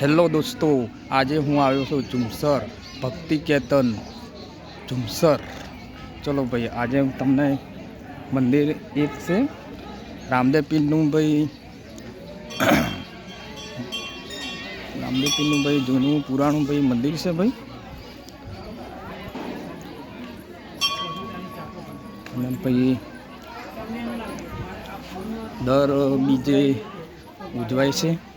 Hello દોસ્તો, આજે હું આવ્યો છું ઝુમસર, ભક્તિ કેતન ઝુમસર. ચલો ભાઈ, આજે હું તમને મંદિર એક છે, રામદેવ પીરનું ભાઈ, રામદેવ પીરનું ભાઈ જૂનું પુરાણું ભાઈ મંદિર છે ભાઈ. અને ભાઈ દર બીજે ઉજવાય છે.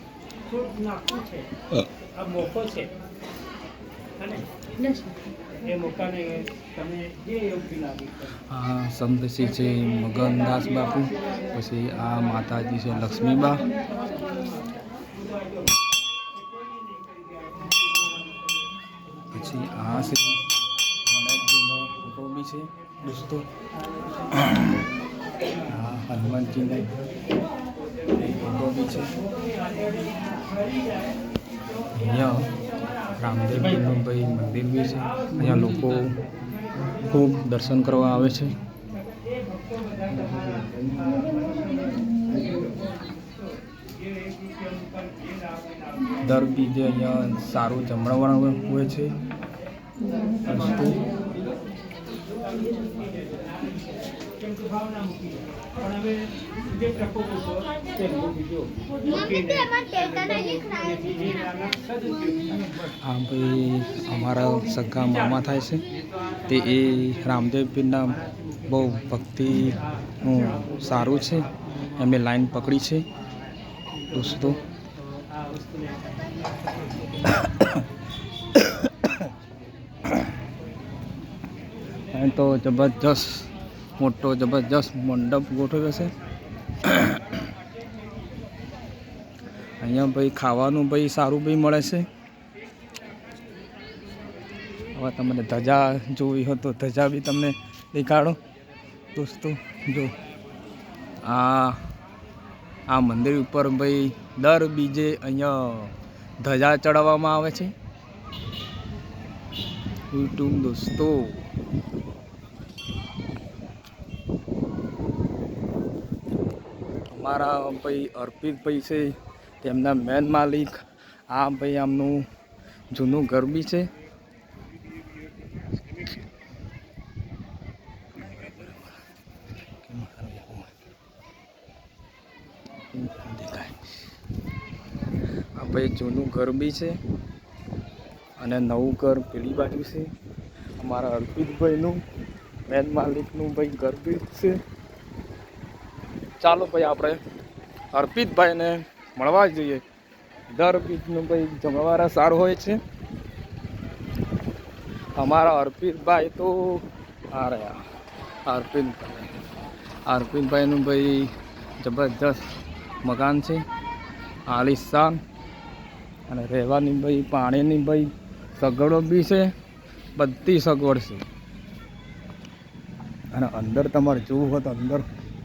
આ મોકો છે. અને એ મોકાને તમે જે યોગ્ય લાગે તે. આ સંતશ્રી છે મગનદાસ બાપુ પછી આ માતાજી છે લક્ષ્મીબા. પછી આ છે ગણેશજીનો ફોટો બી છે દોસ્તો. આ હનુમાનજીનો અહીંયા રામદેવ ભાઈ મંદિર બી છે. અહીંયા લોકો ખૂબ દર્શન કરવા આવે છે. દર બીજે અહીંયા સારું જમણવાનું હોય છે. વસ્તુ કેમ કે ભાવના મૂકી પણ હવે જે ટકો મૂકો તે મૂકજો મૂકીને એથી જે નાના સદુપયોગ બસ આ ભાઈ અમારા સગા મામા થાય છે તે એ રામદેવ પીરના બહુ ભક્તિનું સારું છે એમને લાઈન પકડી છે દોસ્તો તો જબરજસ્ત મોટો જબરજસ્ત મંડપ ગોઠવ્યો છે. અહીંયા ભાઈ ખાવાનું ભાઈ સારું ભાઈ મળે છે. હવે તમને ધજા જોવી હોય તો ધજા બી તમને દેખાડો. દોસ્તો, જો. આ આ મંદિર ઉપર ભાઈ દર બીજે અહીંયા ધજા ચડાવવામાં આવે છે. યુટ્યુબ દોસ્તો. અમારા ભાઈ અર્પિત ભાઈ છે, તેમના મેન માલિક. આ ભાઈ આમનું જૂનું ઘર બી છે. આ ભાઈ જૂનું ઘર બી છે અને નવું ઘર પેલી બાજુ છે. અમારા અર્પિતભાઈનું મેન માલિકનું ભાઈ ઘર બી છે. ચાલો ભાઈ આપણે અર્પિતભાઈને મળવા જોઈએ. દર અર્પિતનું ભાઈ જમણવારા સારું હોય છે. અમારા અર્પિતભાઈ તો આ રહ્યા. અર્પિતભાઈ. અર્પિતભાઈનું ભાઈ જબરજસ્ત મકાન છે. આલિશાન. અને રહેવાની ભાઈ પાણીની ભાઈ સગવડો બી છે. બધી સગવડ છે. અને અંદર તમારે જોવું હોય તો અંદર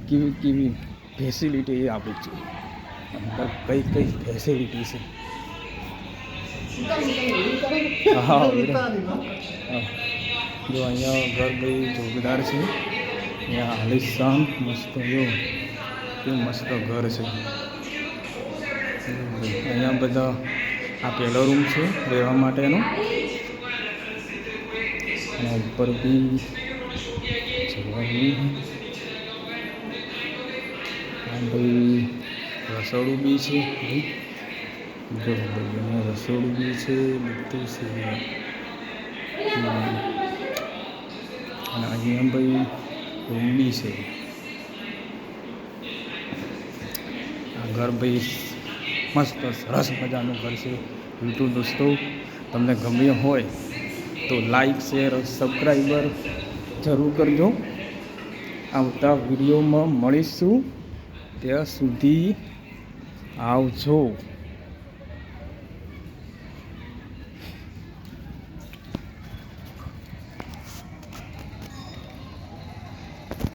કેવી કેવી ફેસિલિટી આપી છે? અંદર કઈ કઈ ફેસિલિટી છે? હા. જો અહીંયા ઘર ભાઈ જોરદાર છે. અહીંયા આલિશાન મસ્ત, જો. કેવું મસ્ત ઘર છે. અહીંયા બધા આ પહેલો રૂમ છે રહેવા માટેનો. અને ઉપર બી જવાનું ભાઈ, રસોડું બી છે. જો રસોડું બી છે, બધું છે. અને અહીંયા ભાઈ રૂમ બી છે આ ઘર ભાઈ મસ્ત, સરસ મજાનું ઘર છે યુટ્યુબ દોસ્તો, તમને ગમ્યું હોય તો લાઈક શેર સબસ્ક્રાઈબર જરૂર કરજો આવતા વિડીયોમાં મળીશું ત્યાં સુધી આવજો.